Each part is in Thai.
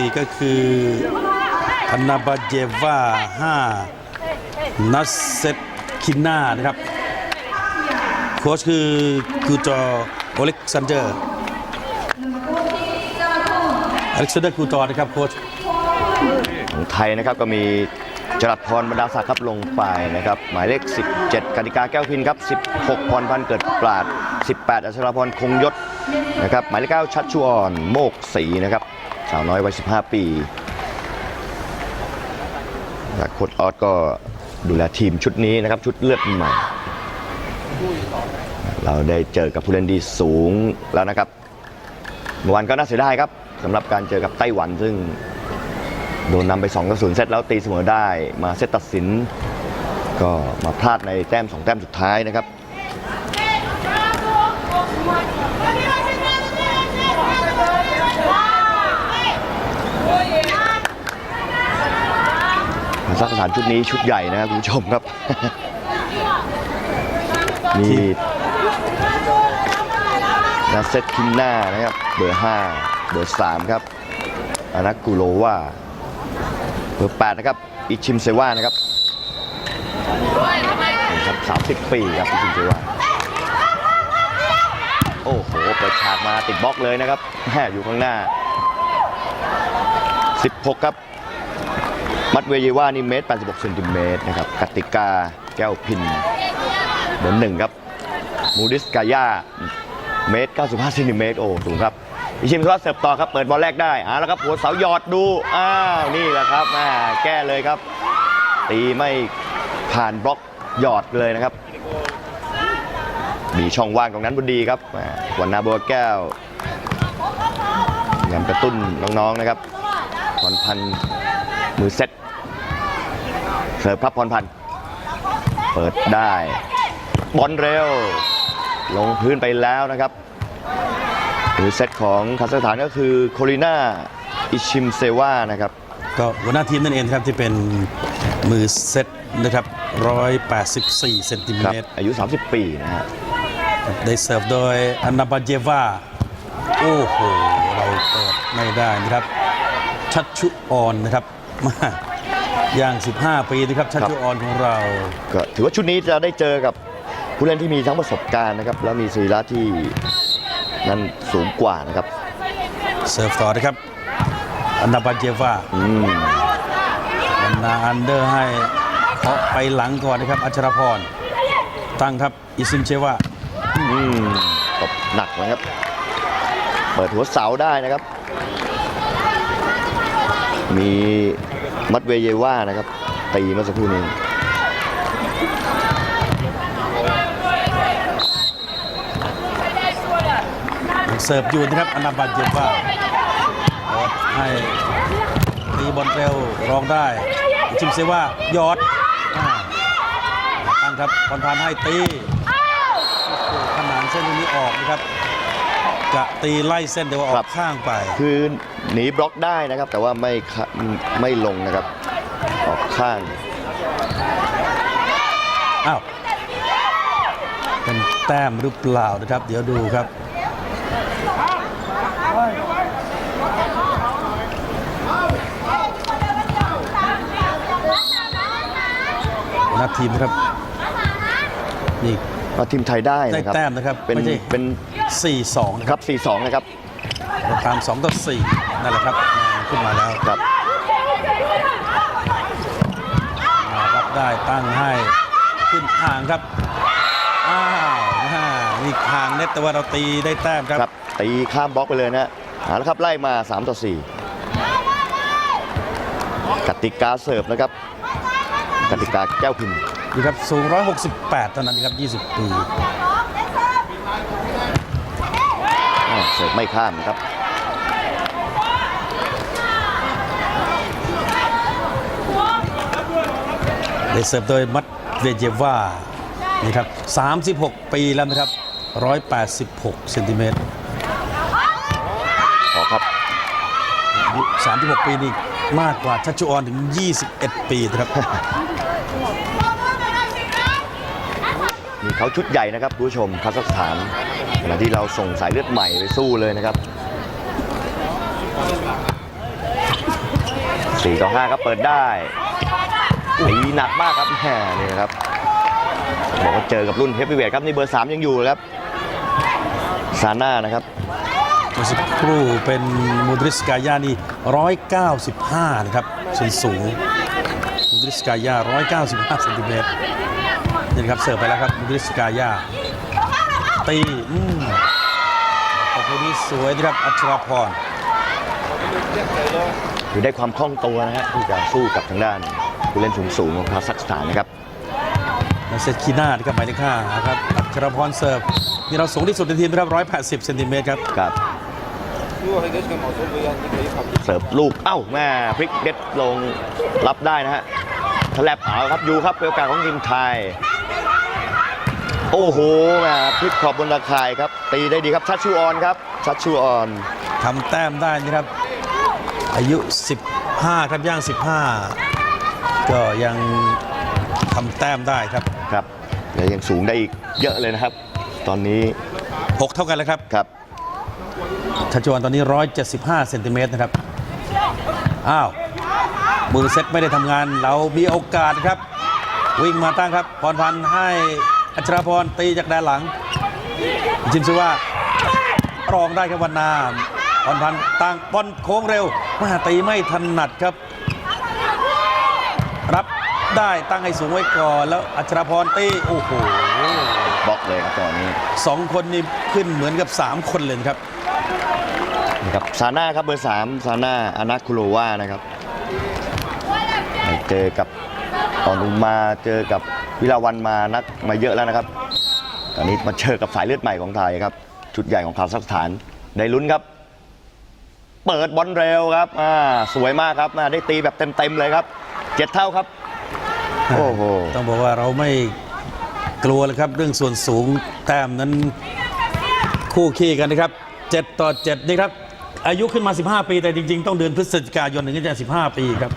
4ก็คืออันาบาเจวา5นัสเซตคิน่านะครับ โค้ชคือกูจอโอเล็กซานเดอร์อเล็กซานเดอร์กูจอนะครับโค้ชของไทยนะครับก็มีจรัสพรบรรดาศักดิ์ครับลงไปนะครับ หมายเลข 17กติกาแก้วพินครับ 16พรพันเกิดปราด 18 อัชราพรคงยศนะครับหมายเลข9ชัดชวนโมกศรีนะครับ สาวน้อยวัย15 ปีจากโค้ชออสก็ดูแลทีมชุดนี้นะครับ ชุดเลือดใหม่ เราได้เจอกับผู้เล่นที่สูงแล้วนะครับเมื่อวานก็น่าเสียดายครับสำหรับการเจอกับไต้หวันซึ่งโดนนำไป2ต่อ0เซตแล้วตีเสมอได้มาเซตตัดสิน ก็มาพลาดในแต้ม2แต้มสุดท้ายนะครับ ซัคสถานชุดนี้ชุดใหญ่นะครับคุณผู้ชมครับ นี่นาเซตคินนานะครับ เบอร์ 5 เบอร์ 3 ครับอานักกูโลว่าเบอร์ 8 นะครับ อิชิมเซว่านะครับครับ 30 ปีครับอิชิมเซว่าโอ้โห เปิดฉากมาติดบล็อกเลยนะครับแม่อยู่ข้างหน้า 16 ครับ มัดเวเยว่านี่เมตร 86เซนติเมตรนะครับกติกาแก้วพินเบอร์หนึ่งครับมูดิสกายาเมตร 95เซนติเมตรโอ้สูงครับอิชิมก็เสิร์ฟต่อครับเปิดบอลแรกได้อ่าแล้วครับหัวเสาหยอดดูอ้าวนี่แหละครับแม่แก้เลยครับ ตีไม่ผ่านบล็อกหยอดเลยนะครับ มีช่องว่างตรงนั้นพอดีครับหวันนาบัวแก้วยายามกระตุ้นน้องๆนะครับพรพันมือเซ็ต เสิร์ฟครับพรพันธ์เปิดได้บอลเร็ว ลงพื้นไปแล้วนะครับมือเซตของคาซัคสถานก็คือโคลิน่าอิชิมเซวานะครับ ก็หัวหน้าทีมนั่นเองครับที่เป็นมือเซตนะครับ 184 เซนติเมครับตร อายุ 30 ปีนะฮะได้เสิร์ฟโดยอันนาบาเจวา โอ้โห เราเปิดไม่ได้นะครับ ชัดชุออนนะครับมา ย่าง 15 ปีนะครับชัดชุออนของเรา ก็ถือว่าชุดนี้จะได้เจอกับผู้เล่นที่มีทั้งประสบการณ์นะครับ แล้วมีสรีระที่นั้นสูงกว่านะครับเสิร์ฟต่อนะครับ อันนาบาเจวาอืมวันนาอันเดอร์ให้เคาะไปหลังก่อนนะครับ อัชรพร ตั้งครับอิซิมเชวาอืมตบหนักนะครับ เปิดหัวเสาได้นะครับ มี มัดเวเยว่านะครับ ตีเมื่อสักครู่นี้ยังเสิร์ฟอยู่นะครับอันาบาเจวาโอให้ตีบอลเร็วรองได้อิซิมเชวายอดตั้งครับบอลผ่านให้ตีขนานเส้นตรงนี้ออกนะครับ จะตีไล่เส้นแต่ว่าอครัอบกข้างไป คือหนีบล็อกได้นะครับ แต่ว่าไม่ขะไม่ลงนะครับ ออกข้าง อ้าว เป็นแต้มหรือเปล่านะครับ เดี๋ยวดูครับหัวหน้าทีมนะครับ นี่ เอาทีมไทยได้ได้นะครับแต้มนะครับเป็นไม่ใช่ เป็น 4-2นะคครัรับบ4-2นะครับตาม2ต่อ4นั่นแหละครับขึ้นมาแล้วครับมารับได้ตั้งให้ขึ้นห่างครับอ้าวอ่านี่ห่างเน็ตแต่ว่าเราตีได้แต้มครับครับตีข้ามบล็อกไปเลยนะฮะเอาละครับไล่มา 3 ต่อ 4 กติกาเสิร์ฟนะครับ กติกาแก้วพิมพ์นี่ครับสูง 168 เท่านั้นครับ 20 ปี อ้าวเสิร์ฟ ไม่ข้ามนะครับได้เสิร์ฟโดยมัดเวเจวานี่ครับ 36 ปีแล้วนะครับ 186เซนติเมตรขอครับอายุ36 ปีนี่มากกว่าชัชชุออนถึง 21 ปีนะครับ มีเขาชุดใหญ่นะครับผู้ชมคาซัคสถานขณะที่เราส่งสายเลือดใหม่ไปสู้เลยนะครับสี่ต่อห้าครับเปิดได้ตีหนักมากครับแหมนี่นะครับบอกว่าเจอกับรุ่นเฮฟวีเวทครับนี่เบอร์สามยังอยู่ครับซาน่านะครับเมื่อสักครู่เป็นมูดริสกายานี่195 นะครับส่วนสูงมูดริสกายา 195เซนติเมตร นี่นครับเสิร์ฟไปแล้วครับริสกาย่าตีอืมตบลูนี้สวยนะครับอัชราพรคือได้ความคล่องตัวนะฮะที่จะสู้กับทางด้านผู้เล่นสูงสูงของคาซัคสถานนะครับเซตคีนาที่ครับหมายเลขห้าครับอัชราพรเสิร์ฟนี่เราสูงที่สุดในทีมนะครับร้อยแปดสิบเซนติเมตรครับครับเสิร์ฟลูก เอ้าแม่พลิกเด็ดลงรับได้นะฮะแถลบเอาครับอยู่ครับโอกาสของทีมไทย โอ้โหแม่พลิกขอบบนตะข่ายครับ ตีได้ดีครับชัดชูออนครับชัดชูออนทำแต้มได้นะครับ อายุ 15 ครับย่าง 15 ก็ยังทำแต้มได้ครับครับและยังสูงได้อีกเยอะเลยนะครับ ตอนนี้ 6 เท่ากันแล้วครับครับชัชวานตอนนี้ 175เซนติเมตรนะครับ อ้าว มือเซตไม่ได้ทำงาน เรามีโอกาสครับ วิ่งมาตั้งครับพรพันธ์ให้ อัชราพรตีจากด้านหลัง จิมซิว่ารองได้ครับวันนาพรพันธ์ตั้งบอลโค้งเร็วมาตีไม่ถนัดครับ รับได้ตั้งให้สูงไว้ก่อนแล้วอัชราพรตีโอ้โหบล็อกเลยครับตอนนี้สองคนนี้ขึ้นเหมือนกับ 3 คนเลยนะครับนะครับซาน่าครับเบอร์สามซาน่าอานาคุโรวานะครับ เจอกับตอนอุมมาเจอกับ วิลาวันมานักมาเยอะแล้วนะครับ ตอนนี้มาเจอกับสายเลือดใหม่ของไทยครับ ชุดใหญ่ของคาซัคสถาน ได้ลุ้นครับ เปิดบอลเร็วครับอ่าสวยมากครับอ่าได้ตีแบบเต็มๆเลยครับเจ็ดเท่าครับ โอ้โห ต้องบอกว่าเราไม่กลัวเลยครับ เรื่องส่วนสูงแต้มนั้นคู่ขี้กันนะครับ 7 ต่อ 7 นี่ครับ อายุขึ้นมา 15 ปี แต่จริง ๆ ต้องเดือนพฤศจิกายนถึงจะ15 ปีครับ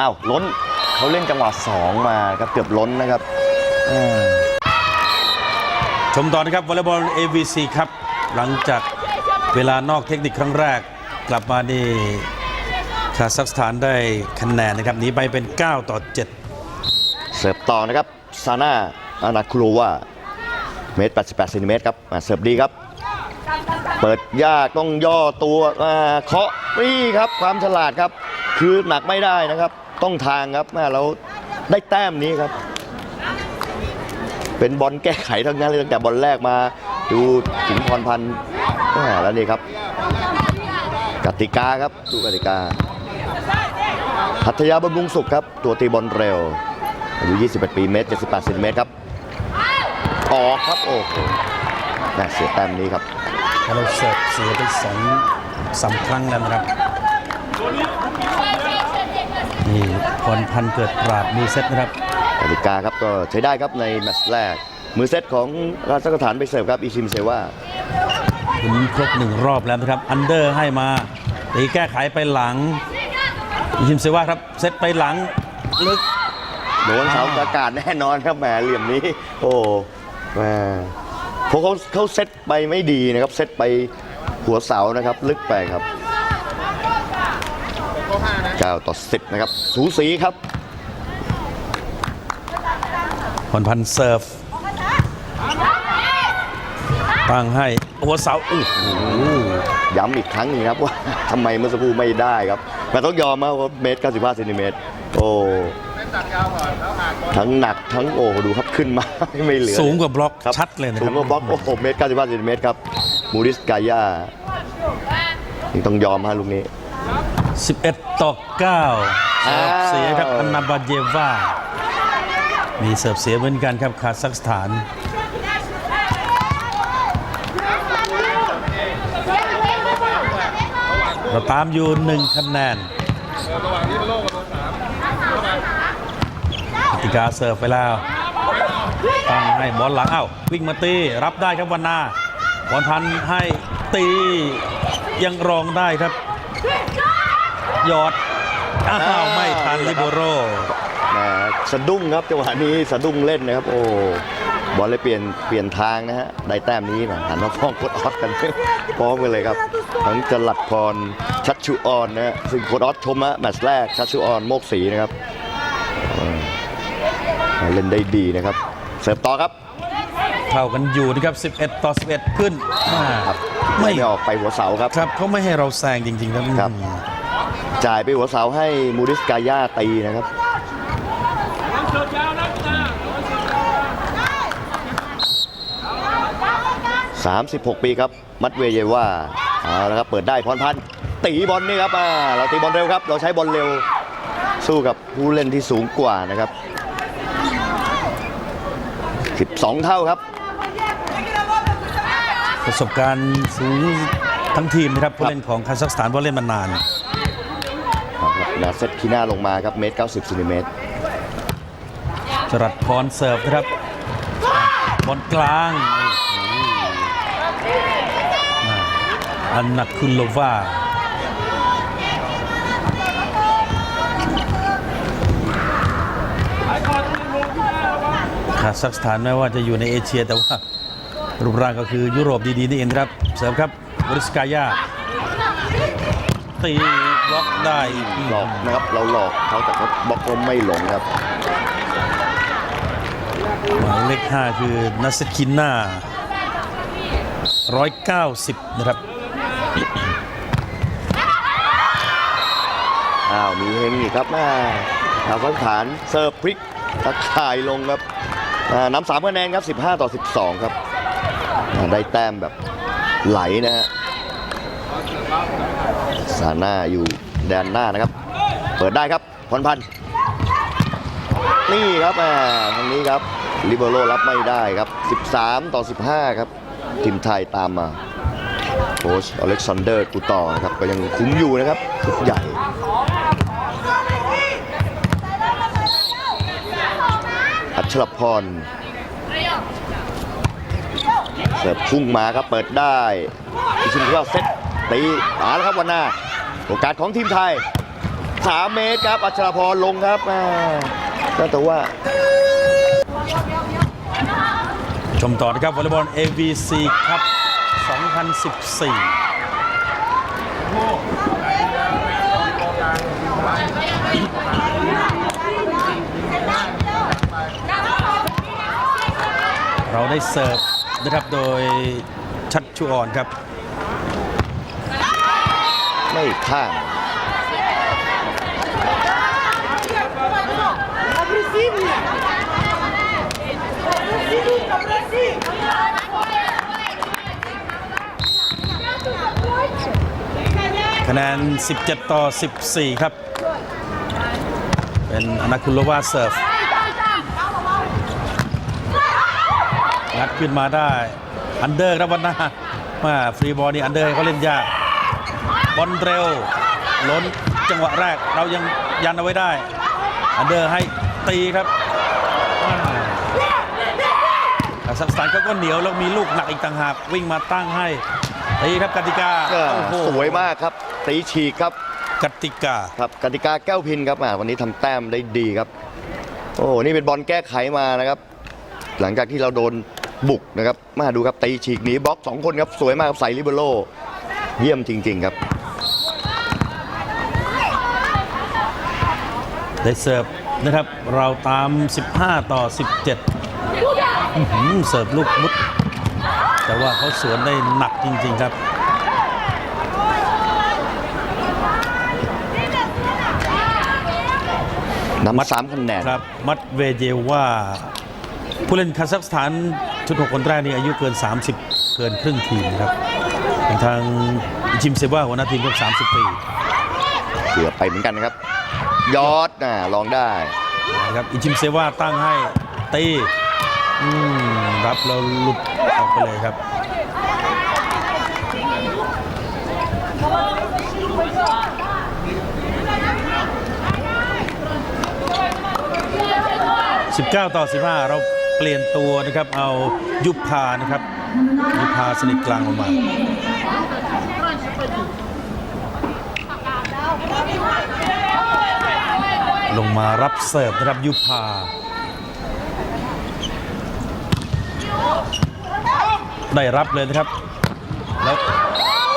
อ้าวล้น เขาเล่นจังหวะสองมาครับเกือบล้นนะครับอ่าชมต่อนะครับวอลเลย์บอล AVC ครับ หลังจากเวลานอกเทคนิคครั้งแรก กลับมานี่คาซัคสถานได้คะแนนนะครับหนีไปเป็น 9 ต่อ 7 เสิร์ฟต่อนะครับซาน่าอานาคุโรวาเมตร88เซนติเมตรครับอ่าเสิร์ฟดีครับ เปิดยากต้องย่อตัวอ่าเคาะนี่ครับความฉลาดครับ คือหนักไม่ได้นะครับ ต้องทางครับอ่เราได้แต้มนี้ครับ เป็นบอลแก้ไขทั้งนั้นเลยตั้งแต่บอลแรกมาดูสิงพรพันธ์อ่แล้วนี่ครับกติกาครับดูกติกาหัตยาบำรุงสุขครับ ตัวตีบอลเร็วอายุ 21 ปีเมตร 78เซนติเมตรครับออกครับโอ้โหแม่เสียแต้มนี้ครับเราเสิร์ฟเสียไปสองสามครั้งแล้วนะครับ นี่พรพันธ์เกิดปราดมือเซตนะครับกติกาครับก็ใช้ได้ครับในแมตช์แรก มือเซตของราชสถานไปเสิร์ฟครับอิชิมเซว่าถึงครบหนึ่งรอบแล้วนะครับ อันเดอร์ให้มาตีแก้ไขไปหลังยิมเซว่าครับเซตไปหลังลึกโดนเสาอากาศแน่นอนครับแหมเหลี่ยมนี้ โอ้แหมเพราะเขาเขาเซตไปไม่ดีนะครับเซตไปหัวเสานะครับ ลึกไปครับ 9ต่อ 10 นะครับ สูสีครับพรพันธ์เซิร์ฟ ตั้งให้หัวเสาโอ้โหย้ำอีกครั้งหนึงครับว่าทำไมเมื่อสักครู่ไม่ได้ครับแต่ต้องยอมครับว่าเมตร 95เซนติเมตรโอ้ทั้งหนักทั้งโอ้ดูครับขึ้นมาไม่เหลือ สูงกว่าบล็อกครับชัดเลยนะคสูรับงกว่าบล็อกโอ้โหเมตร 95เซนติเมตรครับ มูริสกายานี่ต้องยอมฮะลูกนี้ 11 ต่อ9เสิร์ฟเสียครับอ้าวอันนาบาเยวามีเสิร์ฟเสียเหมือนกันครับคาซัคสถาน เราตามอยู่หนึ่งคะแนนกติกาเสิร์ฟไปแล้วตั้งให้บอลหลังเอ้าวิ่งมาตีรับได้ครับวันนาบอลพันธ์ให้ตียังรองได้ครับ หยอดอ้าวไม่ทันลิโบโรแหมสะดุ้งครับจังหวะนี้สะดุ้งเล่นนะครับ โอ้บอลเลยเปลี่ยนเปลี่ยนทางนะฮะได้แต้มนี้นะหันมาฟ้องกดออฟกัน พร้อมกันเลยครับ ทั้งจลัดพรชัชชุออนนะฮะซึ่งโค้ดออสชมนะแมตช์แรกชัชชุออนโมกศรีนะครับเออเล่นได้ดีนะครับ เสิร์ฟต่อครับเท่ากันอยู่นะครับ 11 ต่อ 11 ขึ้นมาครับไม่ไม่ออกไปหัวเสาครับครับเขาไม่ให้เราแซงจริงๆครับครับ จ่ายไปหัวเสาให้มูริสกาย่าตีนะครับ36ปีครับ มัดเวเยว่าเอาละครับเปิดได้พรพันธ์ตีบอลนี่ครับอ่าเราตีบอลเร็วครับ เราใช้บอลเร็วสู้กับผู้เล่นที่สูงกว่านะครับ 12 เท่าครับ ประสบการณ์สูงทั้งทีมนะครับผู้เล่นของคาซัคสถานเพราเล่นมานาน นาเซตคีน่าลงมาครับเมตร90ซนติเมตรจรัดพรเสิร์ฟนะครับบอลกลางอันนักคุลโลวาคาซัคสถานแม้ว่าจะอยู่ในเอเชียแต่ว่า รูปร่างก็คือยุโรปดีๆนี่เองครับ เสริมครับบริสกายาตี ได้อีกหลอกนะครับเราหลอกเขาแต่เขาบล็อกเราไม่หลงครับหมายเลข5คือนัสคินนา190นะครับอ้าวมีเฮงอีกครับแม่ทางสังขานเซิร์ฟพลิกตะข่ายลงครับอ่านำสามคะแนนครับ 15 ต่อ 12 ครับอ่าได้แต้มแบบไหลนะฮะ ซาน่าอยู่ แดนหน้านะครับ เปิดได้ครับพรพันธ์นี่ครับแม่ทางนี้ครับลิเบโรรับไม่ได้ครับ 13 ต่อ 15 ครับ ทีมไทยตามมาโค้ชอเล็กซานเดอร์กูต่อครับก็ยังคุ้มอยู่นะครับชุดใหญ่อัชรพรเสิร์ฟพุ่งมาครับเปิดได้อิชินว่าเซตตีมาแล้วครับวันหน้า โอกาสของทีมไทย 3 เมตรครับ อัชรพรลงครับอ่แต่ว่า ชมต่อนะครับวอลเลย์บอล AVC ครับ 2014เราได้เสิร์ฟนะครับโดยชัดชุออนครับ ไม่ข้ามคะแนน 17 ต่อ 14 ครับ เป็นอนาคุลโลวาเซิร์ฟงัดขึ้นมาได้ อันเดอร์ครับวันหน้ามาฟรีบอลนี่อันเดอร์เขาเล่นยาก บอลเร็ว ล้นจังหวะแรกเรายังยันเอาไว้ได้ อันเดอร์ให้ตีครับคาซัคสถานเขาก็เหนียวแล้วมีลูกหนักอีกต่างหากวิ่งมาตั้งให้ตีครับกติกาก็โอ้โหสวยมากครับตีฉีกครับกติกาครับกติกาแก้วพินครับอ่าวันนี้ทำแต้มได้ดีครับ โอ้โหนี่เป็นบอลแก้ไขมานะครับ หลังจากที่เราโดนบุกนะครับมาดูครับตีฉีกหนีบล็อกสองคนครับสวยมากครับใส่ลิเบโรเยี่ยมจริง ๆ ครับ ได้เสิร์ฟนะครับเราตาม 15 ต่อ 17อื้อหือเสิร์ฟลูกมุด แต่ว่าเขาสวนได้หนักจริง ๆ ครับนำสามคะแนนครับมัดเวเยว่า ผู้เล่นคาซัคสถานชุด6คนแรกนี่อายุเกิน 30 เกินครึ่งทีมนะครับอย่างทางจิมเซว่าหัวหน้าทีมก็30 ปีเกือบไปเหมือนกันนะครับ ยอดน่ะลองได้นะครับอิจิมเซว่าตั้งให้ตีอืมรับเราหลุดออกไปเลยครับ19ต่อ15เราเปลี่ยนตัวนะครับ เอายุพานะครับ ยุพาสนิทกลางลงมา ลงมารับเสิร์ฟนะครับยุพาได้รับเลยนะครับ แล้ว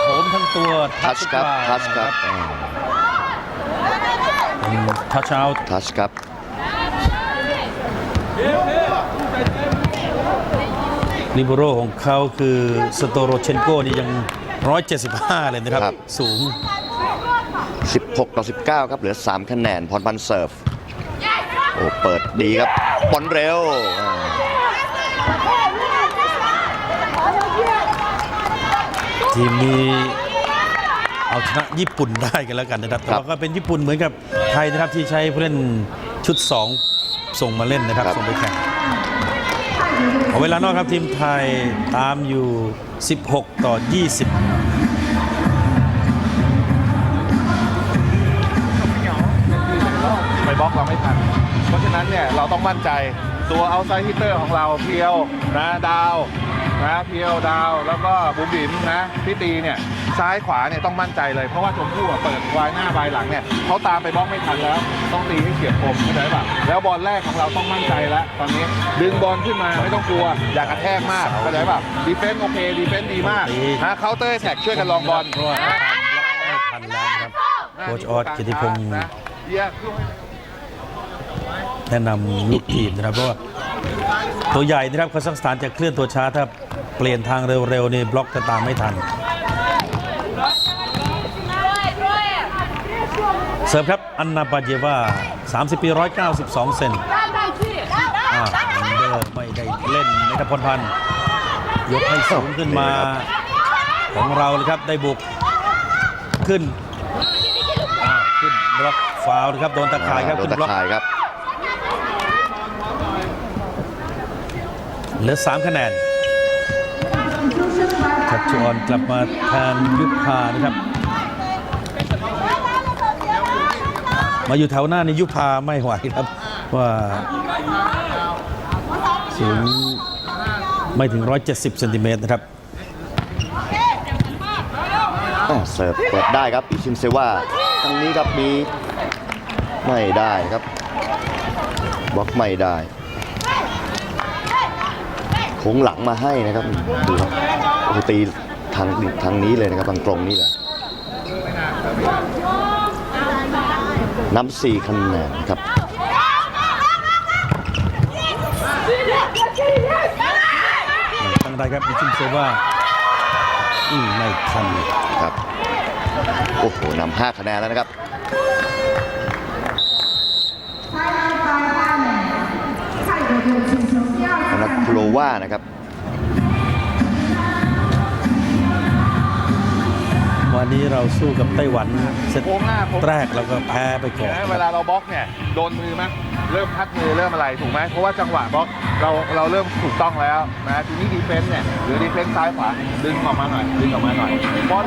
โหมทั้งตัวทัชครับทัชครับทัชเอาท์ทัชครับลิเบโรของเขาคือสโตโรเชนโกนี่ยัง 175 เลยนะครับครับสูง 16 ต่อ 19 ครับ เหลือ 3 คะแนน พรพันธ์เซิร์ฟ โอ้ เปิดดีครับบอลเร็วอ่าทีมนี้เอาชนะญี่ปุ่นได้กันแล้วกันนะครับ แต่ว่าก็เป็นญี่ปุ่นเหมือนกับไทยนะครับที่ใช้ผู้เล่นชุด 2 ส่งมาเล่นนะครับ ส่งไปแข่งเอาเวลานอกครับทีมไทยตามอยู่ 16 ต่อ 20 ไปบล็อกเราไม่ทัน เพราะฉะนั้นเนี่ยเราต้องมั่นใจตัวเอาไซฮิตเตอร์ของเราเพียวนะดาวนะเพียวดาวแล้วก็บุ๋มบิ๋มนะพี่ตีเนี่ยซ้ายขวาเนี่ยต้องมั่นใจเลย เพราะว่าชมพู่อะเปิดวายหน้าบายหลังเนี่ยเขาตามไปบล็อกไม่ทันแล้ว ต้องตีให้เฉียบคมเข้าใจป่ะแล้วบอลแรกของเราต้องมั่นใจแล้วตอนนี้ดึงบอลขึ้นมาไม่ต้องกลัว อย่ากระแทกมากเข้าใจป่ะดีเฟนส์โอเคดีเฟนส์ดีมากนะเคาน์เตอร์แท็กช่วยกันลองบอล เพราะว่าไม่ทันแล้วนะครับโค้ชออสกิติพงศ์ นะเยี่ยม แนะนำลูกทีมนะครับเพราะว่าตัวใหญ่นะครับคาซัคสถานจะเคลื่อนตัวช้าถ้าเปลี่ยนทางเร็วๆนี่บล็อกจะตามไม่ทันเสิร์ฟครับอันนาบาเยวา30 ปี 192 เซนอ่าเดอร์ไม่ได้เล่นนะครับพลพันธ์ยกให้สูงขึ้นมาของเราเลยครับได้บุกขึ้นอ่าขึ้นบล็อกฟาวล์นะครับโดนตะข่ายครับโดนขึ้นตะบล็อกข่ายครับ เหลือ 3 คะแนนชัดชวนกลับมาแทนยุพานะครับ มาอยู่แถวหน้านี่ยุพาไม่ไหวครับ ว่าสูงไม่ถึง 170เซนติเมตรนะครับเสิร์ฟเปิดได้ครับอิชิมเซว่าทางนี้ครับมีไม่ได้ครับบล็อกไม่ได้ ค้งหลังมาให้นะครับดูครับโอ้โหตีทางทางนี้เลยนะครับทางตรงนี้เลยนำสี่คะแนนครับตั้งได้ครับอิชิมเซว่าอืมไม่ทันครับ โอ้โหนำห้าคะแนนแล้วนะครับ โครว่านะครับวันนี้เราสู้กับไต้หวันเซตโค้งหน้าโค้งแรกเราก็แพ้ไปก่อนเวลาเราบล็อกเนี่ยโดนมือมั้ยเริ่มพัดมือเริ่มอะไรถูกไหมเพราะว่าจังหวะบล็อกเราเราเริ่มถูกต้องแล้วนะทีนี้ดีเฟนส์เนี่ยหรือดีเฟนส์ซ้ายขวาดึงออกมาหน่อยดึงออกมาหน่อยบอล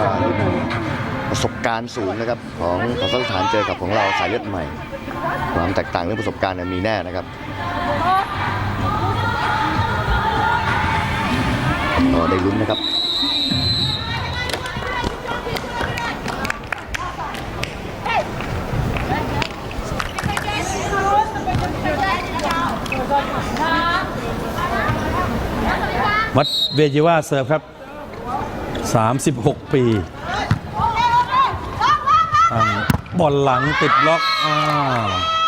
ว่า ประสบการณ์สูงนะครับของคาซัคสถานเจอกับของเราสายเลือดใหม่ ความแตกต่างเรื่องประสบการณ์เนี่ยมีแน่นะครับก็ได้ลุ้นนะครับวัดเวจิว่าเสิร์ฟครับ 36 ปี อ่าบอลหลังติดล็อกอ่า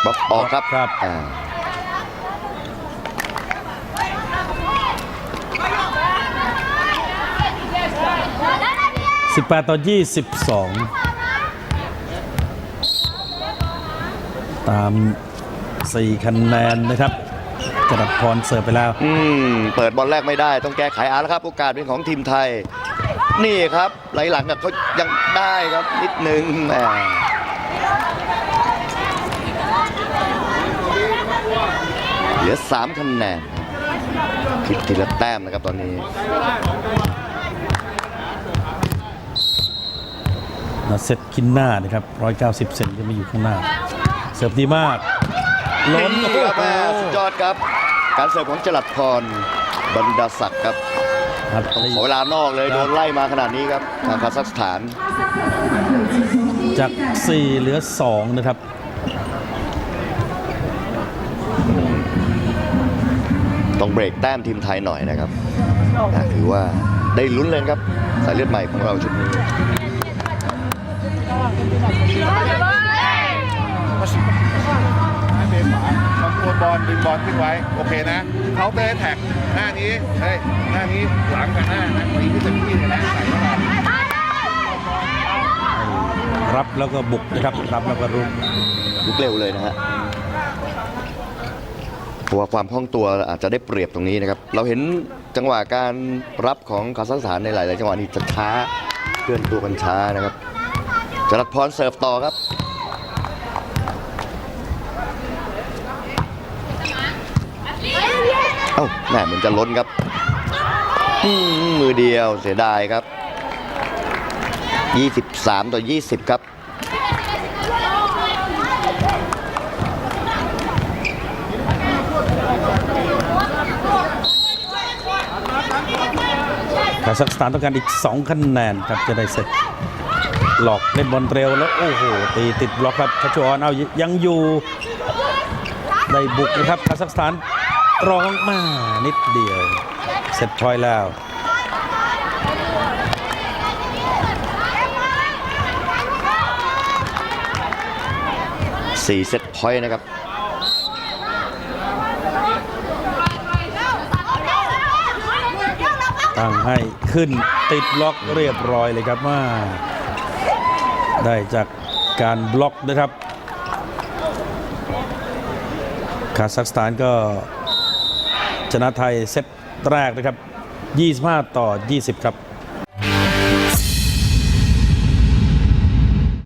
บล็อกออกครับครับ อ่า18 ต่อ 22 ตาม 4 คะแนนนะครับจรัสพรเสิร์ฟไปแล้ว อืม เปิดบอลแรกไม่ได้ ต้องแก้ไขเอาแล้วครับ โอกาสเป็นของทีมไทย นี่ครับไหลหลังอะเขายังได้ครับนิดนึงแหมเหลือ3คะแนนคิดทีละแต้มนะครับตอนนี้นาเซตคินหน้านะครับ 190 เซนจะมาอยู่ข้างหน้า เสิร์ฟดีมาก ล้นนี่ครับแม่สุดยอดครับ การเสิร์ฟของจรัสพรบรรดาศักดิ์ครับ ครับต้องขอเวลานอกเลยโดนไล่มาขนาดนี้ครับทางคาซัคสถาน จาก 4 เหลือ 2 นะครับต้องเบรกแต้มทีมไทยหน่อยนะครับอะถือว่าได้ลุ้นเลยครับ สายเลือดใหม่ของเราชุดนี้ บางตัวบอลดึงบอลขึ้นไว้ โอเคนะเขาเตะแท็กหน้านี้เฮ้ยหน้านี้หลังกับหน้านะตีที่เต็มที่เลยนะใส่เข้ามารับแล้วก็บุกนะครับรับแล้วก็รุกลุกเร็วเลยนะฮะเพราะว่าความคล่องตัวอาจจะได้เปรียบตรงนี้นะครับ เราเห็นจังหวะการรับของคาซัคสถานในหลาย ๆ จังหวะนี้จะช้าเคลื่อนตัวกันช้านะครับจรัสพรเสิร์ฟต่อครับ เอ้าแหมเหมือนจะล้นครับมมือเดียวเสียดายครับ 23 ต่อ 20 ครับคาซัคสถานต้องการอีก 2 คะแนนครับจะได้เสร็จ หลอกเล่นบอลเร็วแล้ว โอ้โห ตีติดบล็อกครับชัชวอนเอายังอยู่ ได้บุกนะครับคาซัคสถาน ร้องมานิดเดียว เสร็จพอยแล้ว4เซตพอยต์นะครับ ตั้งให้ขึ้นติดล็อกเรียบร้อยเลยครับว่าได้จากการบล็อกนะครับ คาซัคสถานก็ ชนะไทยเซตแรกนะครับ 25 ต่อ 20 ครับ